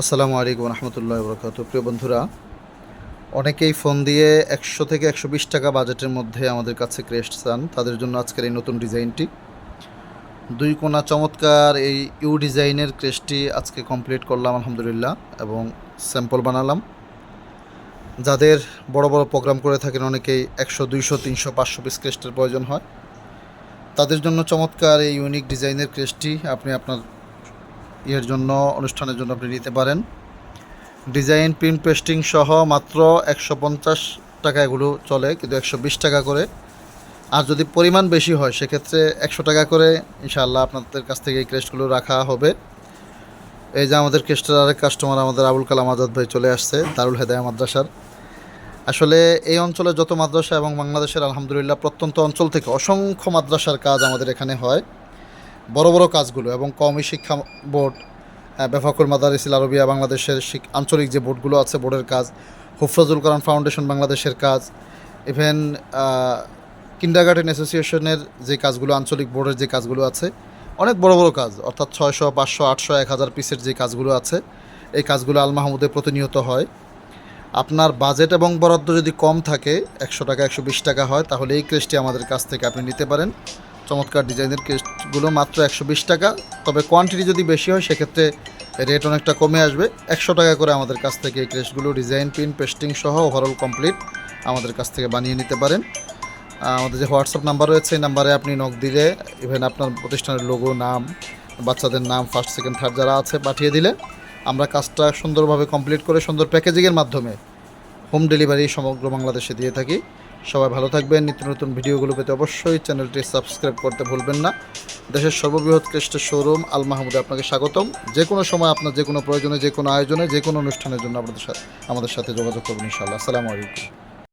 আসসালামু আলাইকুম রহমতুল্লাহ বরকাত প্রিয় বন্ধুরা, অনেকেই ফোন দিয়ে একশো থেকে একশো বিশ টাকা বাজেটের মধ্যে আমাদের কাছে ক্রেস্ট চান। তাদের জন্য আজকের এই নতুন ডিজাইনটি। দুই কোনা চমৎকার এই ইউ ডিজাইনের ক্রেস্টটি আজকে কমপ্লিট করলাম, আলহামদুলিল্লাহ, এবং স্যাম্পল বানালাম। যাদের বড় বড় প্রোগ্রাম করে থাকেন, অনেকেই একশো, দুইশো, তিনশো, পাঁচশো পিস ক্রেস্টের প্রয়োজন হয়। তাদের জন্য চমৎকার এই ইউনিক ডিজাইনের ক্রেস্টটি আপনি আপনার ইয়ের জন্য, অনুষ্ঠানের জন্য আপনি নিতে পারেন। ডিজাইন, প্রিন্ট, পেস্টিং সহ মাত্র একশো পঞ্চাশ টাকা এগুলো চলে, কিন্তু একশো বিশ টাকা করে। আর যদি পরিমাণ বেশি হয়, সেক্ষেত্রে একশো টাকা করে ইনশাআল্লাহ আপনাদের কাছ থেকে এই ক্রেস্টগুলো রাখা হবে। এই যে আমাদের ক্রেস্টের আরেক কাস্টমার আমাদের আবুল কালাম আজাদ ভাই চলে আসছে, দারুল হেদায়া মাদ্রাসার। আসলে এই অঞ্চলে যত মাদ্রাসা এবং বাংলাদেশের আলহামদুলিল্লাহ প্রত্যন্ত অঞ্চল থেকে অসংখ্য মাদ্রাসার কাজ আমাদের এখানে হয়। বড় বড় কাজগুলো এবং কওমি শিক্ষা বোর্ড বেফাকুল মাদারিসিল আরবিয়া বাংলাদেশের আঞ্চলিক যে বোর্ডগুলো আছে, বোর্ডের কাজ, হুফরাজুল কোরআন ফাউন্ডেশন বাংলাদেশের কাজ ইভেন কিন্ডারগার্টেন অ্যাসোসিয়েশনের যে কাজগুলো, আঞ্চলিক বোর্ডের যে কাজগুলো আছে, অনেক বড় বড় কাজ, অর্থাৎ ছয়শো, পাঁচশো, আটশো, এক হাজার পিসের যে কাজগুলো আছে, এই কাজগুলো আল মাহমুদে প্রতিনিয়ত হয়। আপনার বাজেট এবং বরাদ্দ যদি কম থাকে, একশো টাকা, একশো বিশ টাকা হয়, তাহলে এই ক্রেস্টটি আমাদের কাছ থেকে আপনি নিতে পারেন। চমৎকার ডিজাইনের কেসগুলো মাত্র একশো বিশ টাকা। তবে কোয়ান্টিটি যদি বেশি হয়, সেক্ষেত্রে রেট অনেকটা কমে আসবে। একশো টাকা করে আমাদের কাছ থেকে এই ক্রেস্টগুলো ডিজাইন প্রিন্ট পেস্টিং সহ ওভারঅল কমপ্লিট আমাদের কাছ থেকে বানিয়ে নিতে পারেন। আমাদের যে হোয়াটসঅ্যাপ নাম্বার রয়েছে, এই নাম্বারে আপনি নক দিলে ইভেন আপনার প্রতিষ্ঠানের লোগো নাম, বাচ্চাদের নাম ফার্স্ট সেকেন্ড থার্ড যারা আছে, পাঠিয়ে দিলে আমরা কাজটা সুন্দরভাবে কমপ্লিট করে সুন্দর প্যাকেজিংয়ের মাধ্যমে হোম ডেলিভারি সমগ্র বাংলাদেশে দিয়ে থাকি। সবাই ভালো থাকবেন, নিত্য নতুন ভিডিওগুলো পেতে অবশ্যই চ্যানেলটি সাবস্ক্রাইব করতে ভুলবেন না। দেশের সর্ববৃহৎ ক্রেস্টের শোরুম আল মাহমুদে আপনাকে স্বাগতম। যে কোনো সময় আপনার যে কোনো প্রয়োজনে, যে কোনো আয়োজনে, যে কোনো অনুষ্ঠানের জন্য আপনাদের সাথে আমাদের সাথে যোগাযোগ করবেন ইনশাআল্লাহ। আসসালামু আলাইকুম।